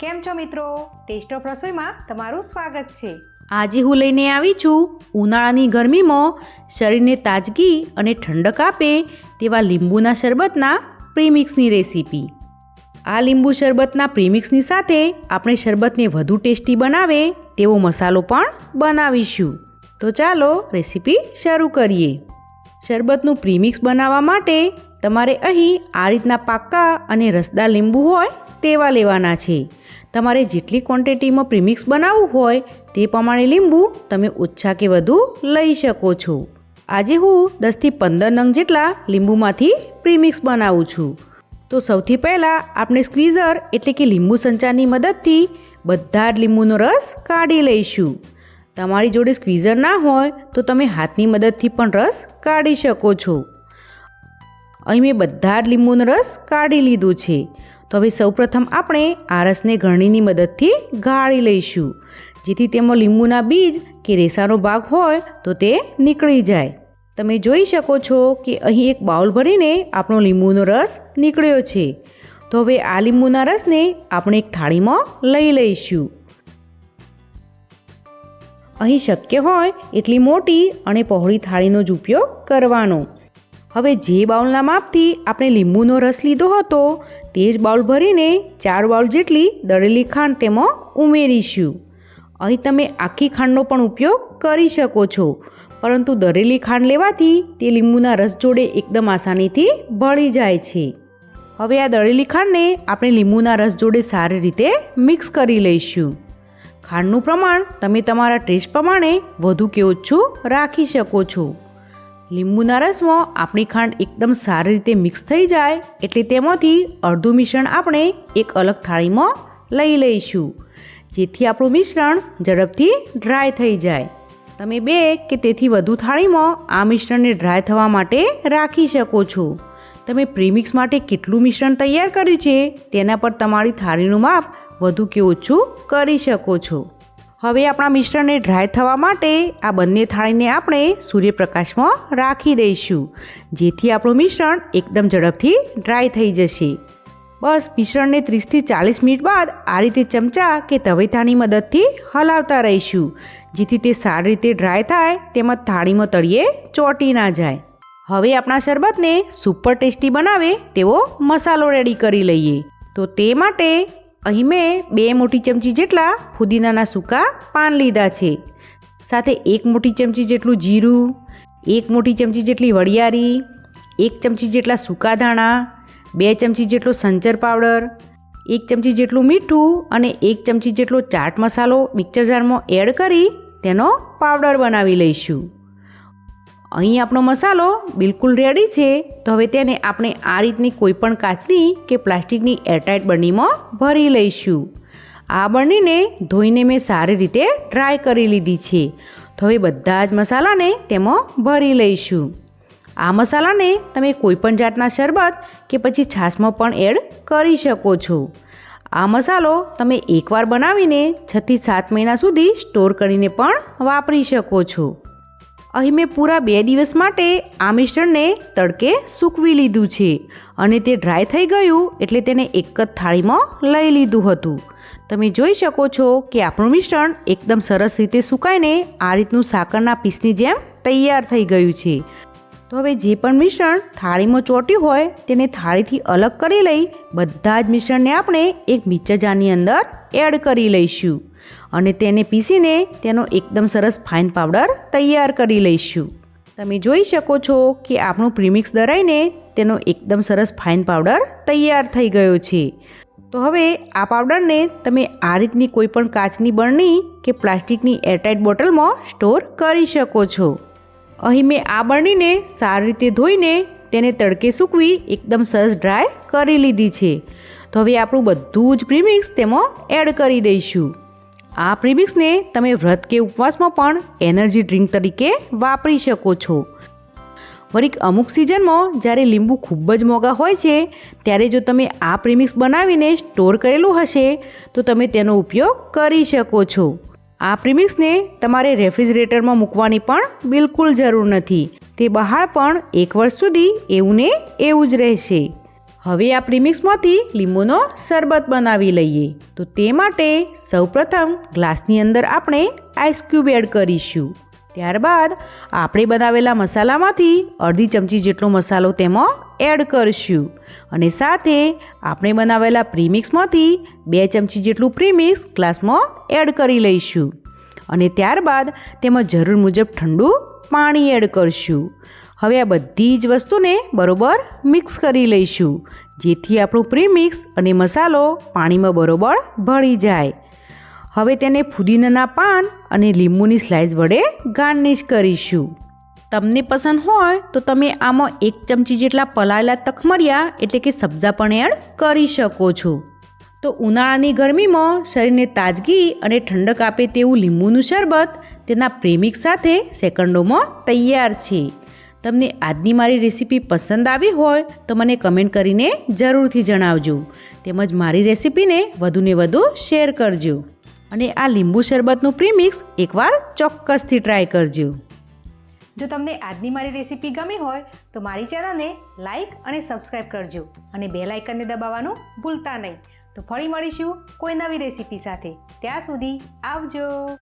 કેમ છો મિત્રો? ટેસ્ટ ઓફ રસોઈમાં તમારું સ્વાગત છે. આજે હું લઈને આવી છું ઉનાળાની ગરમીમાં શરીરને તાજગી અને ઠંડક આપે તેવા લીંબુના શરબતના પ્રીમિક્સની રેસીપી આ લીંબુ શરબતના પ્રીમિક્સની સાથે આપણે શરબતને વધુ ટેસ્ટી બનાવે તેવો મસાલો પણ બનાવીશું. તો ચાલો રેસીપી શરૂ કરીએ. શરબતનું પ્રીમિક્સ બનાવવા માટે તમારે અહીં આ રીતના પાક્કા અને રસદાર લીંબુ હોય તેવા લેવાના છે. તમારે જેટલી ક્વોન્ટિટીમાં પ્રીમિક્સ બનાવવું હોય તે પ્રમાણે લીંબુ તમે ઓછા કે વધુ લઈ શકો છો. આજે હું દસથી પંદર નંગ જેટલા લીંબુમાંથી પ્રીમિક્સ બનાવું છું. તો સૌથી પહેલાં આપણે સ્ક્વીઝર એટલે કે લીંબુ સંચારની મદદથી બધા જ લીંબુનો રસ કાઢી લઈશું. તમારી જોડે સ્ક્વીઝર ના હોય તો તમે હાથની મદદથી પણ રસ કાઢી શકો છો. અહીં મેં બધા જ લીંબુનો રસ કાઢી લીધું છે. તો હવે સૌપ્રથમ આપણે આ રસને ઘરણીની મદદથી ગાળી લઈશું. જેથી તેમાં લીંબુના બીજ કે રેસાનો ભાગ હોય તો તે નીકળી જાય. તમે જોઈ શકો છો કે અહીં એક બાઉલ ભરીને આપણો લીંબુનો રસ નીકળ્યો છે. તો હવે આ લીંબુના રસને આપણે એક થાળીમાં લઈ લઈશું. અહીં શક્ય હોય એટલી મોટી અને પહોળી થાળીનો જ ઉપયોગ કરવાનો. હવે જે બાઉલના માપથી આપણે લીંબુનો રસ લીધો હતો, તે જ બાઉલ ભરીને ચાર બાઉલ જેટલી દળેલી ખાંડ તેમાં ઉમેરીશું. અહીં તમે આખી ખાંડનો પણ ઉપયોગ કરી શકો છો, પરંતુ દરેલી ખાંડ લેવાથી તે લીંબુના રસ જોડે એકદમ આસાનીથી ભળી જાય છે. હવે આ દળેલી ખાંડને આપણે લીંબુના રસ જોડે સારી રીતે મિક્સ કરી લઈશું. ખાંડનું પ્રમાણ તમે તમારા ટેસ્ટ પ્રમાણે વધુ કે ઓછું રાખી શકો છો. લીંબુના રસમાં આપણી ખાંડ એકદમ સારી રીતે મિક્સ થઈ જાય એટલે તેમાંથી અડધું મિશ્રણ આપણે એક અલગ થાળીમાં લઈ લઈશું. જેથી આપણું મિશ્રણ ઝડપથી ડ્રાય થઈ જાય. તમે બે કે તેથી વધુ થાળીમાં આ મિશ્રણને ડ્રાય થવા માટે રાખી શકો છો. તમે પ્રીમિક્સ માટે કેટલું મિશ્રણ તૈયાર કર્યું છે તેના પર તમારી થાળીનું માપ વધુ કે ઓછું કરી શકો છો. હવે આપણા મિશ્રણને ડ્રાય થવા માટે આ બંને થાળીને આપણે સૂર્યપ્રકાશમાં રાખી દઈશું. જેથી આપણું મિશ્રણ એકદમ ઝડપથી ડ્રાય થઈ જશે. બસ મિશ્રણને ત્રીસથી ચાલીસ મિનિટ બાદ આ રીતે ચમચા કે તવેથાની મદદથી હલાવતા રહીશું. જેથી તે સારી રીતે ડ્રાય થાય તેમજ થાળીમાં તળિયે ચોંટી ના જાય. હવે આપણા શરબતને સુપર ટેસ્ટી બનાવે તેવો મસાલો રેડી કરી લઈએ. તો તે માટે અહીં મેં બે મોટી ચમચી જેટલા ફુદીનાના સૂકા પાન લીધા છે. સાથે એક મોટી ચમચી જેટલું જીરું, એક મોટી ચમચી જેટલી વડિયારી, એક ચમચી જેટલા સૂકા ધાણા, બે ચમચી જેટલો સંચર પાવડર, એક ચમચી જેટલું મીઠું અને એક ચમચી જેટલો ચાટ મસાલો મિક્સર જારમાં એડ કરી તેનો પાવડર બનાવી લઈશું. અહીં આપણો મસાલો બિલકુલ રેડી છે. તો હવે તેને આપણે આ રીતની કોઈપણ કાચની કે પ્લાસ્ટિકની એરટાઇટ બરણીમાં ભરી લઈશું. આ બરણીને ધોઈને મેં સારી રીતે ડ્રાય કરી લીધી છે. તો હવે બધા જ મસાલાને તેમાં ભરી લઈશું. આ મસાલાને તમે કોઈપણ જાતના શરબત કે પછી છાશમાં પણ એડ કરી શકો છો. આ મસાલો તમે એકવાર બનાવીને છથી સાત મહિના સુધી સ્ટોર કરીને પણ વાપરી શકો છો. અહીં મેં પૂરા બે દિવસ માટે આ મિશ્રણને તડકે સૂકવી લીધું છે અને તે ડ્રાય થઈ ગયું એટલે તેને એક જ થાળીમાં લઈ લીધું હતું. તમે જોઈ શકો છો કે આપણું મિશ્રણ એકદમ સરસ રીતે સુકાઈને આ રીતનું સાકરના પીસની જેમ તૈયાર થઈ ગયું છે. તો હવે જે પણ મિશ્રણ થાળીમાં ચોટ્યું હોય તેને થાળીથી અલગ કરી લઈ બધા જ મિશ્રણને આપણે એક મિક્સર જારની અંદર એડ કરી લઈશું. અને તેને પીસીને તેનો એકદમ સરસ ફાઇન પાવડર તૈયાર કરી લઈશું. તમે જોઈ શકો છો કે આપણું પ્રીમિક્સ દરાઈને તેનો એકદમ સરસ ફાઇન પાવડર તૈયાર થઈ ગયો છે. તો હવે આ પાવડરને તમે આ રીતની કોઈપણ કાચની બરણી કે પ્લાસ્ટિકની એરટાઇટ બોટલમાં સ્ટોર કરી શકો છો. અહીં મેં આ બરણીને સારી રીતે ધોઈને તેને તડકે સૂકવી એકદમ સરસ ડ્રાય કરી લીધી છે. તો હવે આપણું બધું જ પ્રીમિક્સ તેમાં એડ કરી દઈશું. આ પ્રીમિક્સને તમે વ્રત કે ઉપવાસમાં પણ એનર્જી ડ્રિંક તરીકે વાપરી શકો છો. વરીક અમુક સિઝનમાં જ્યારે લીંબુ ખૂબ જ મોંઘા હોય છે, ત્યારે જો તમે આ પ્રીમિક્સ બનાવીને સ્ટોર કરેલું હશે, તો તમે તેનો ઉપયોગ કરી શકો છો. આ પ્રીમિક્સને તમારે રેફ્રિજરેટરમાં મૂકવાની પણ બિલકુલ જરૂર નથી. તે બહાર પણ એક વર્ષ સુધી એવું ને એવું જ રહેશે. હવે આ પ્રીમિક્સમાંથી લીંબુનો શરબત બનાવી લઈએ. તો તે માટે સૌપ્રથમ ગ્લાસની અંદર આપણે આઈસ ક્યુબ એડ કરીશું. ત્યારબાદ આપણે બનાવેલા મસાલામાંથી અડધી ચમચી જેટલો મસાલો તેમાં એડ કરશું. અને સાથે આપણે બનાવેલા પ્રીમિક્સમાંથી બે ચમચી જેટલું પ્રીમિક્સ ગ્લાસમાં એડ કરી લઈશું. અને ત્યારબાદ તેમાં જરૂર મુજબ ઠંડુ પાણી એડ કરશું. હવે આ બધી જ વસ્તુને બરોબર મિક્સ કરી લઈશું. જેથી આપણું પ્રીમિક્સ અને મસાલો પાણીમાં બરોબર ભળી જાય. હવે તેને ફુદીનાના પાન અને લીંબુની સ્લાઇસ વડે ગાર્નિશ કરીશું. તમને પસંદ હોય તો તમે આમાં એક ચમચી જેટલા પલાળેલા તખમરિયા એટલે કે સબ્જા પણ એડ કરી શકો છો. તો ઉનાળાની ગરમીમાં શરીરને તાજગી અને ઠંડક આપે તેવું લીંબુનું શરબત તેના પ્રેમિક સાથે સેકન્ડોમાં તૈયાર છે. તમને આજની મારી રેસીપી પસંદ આવી હોય તો મને કમેન્ટ કરીને જરૂરથી જણાવજો. તેમજ મારી રેસીપીને વધુને વધુ શેર કરજો. અને આ લીંબુ શરબતનું પ્રીમિક્સ એકવાર ચોક્કસથી ટ્રાય કરજો. જો તમને આજની મારી રેસીપી ગમી હોય તો મારી ચેનલને લાઇક અને સબસ્ક્રાઈબ કરજો અને બે લાઇકનને દબાવવાનું ભૂલતા નહીં. તો ફરી મળીશું કોઈ નવી રેસીપી સાથે. ત્યાં સુધી આવજો.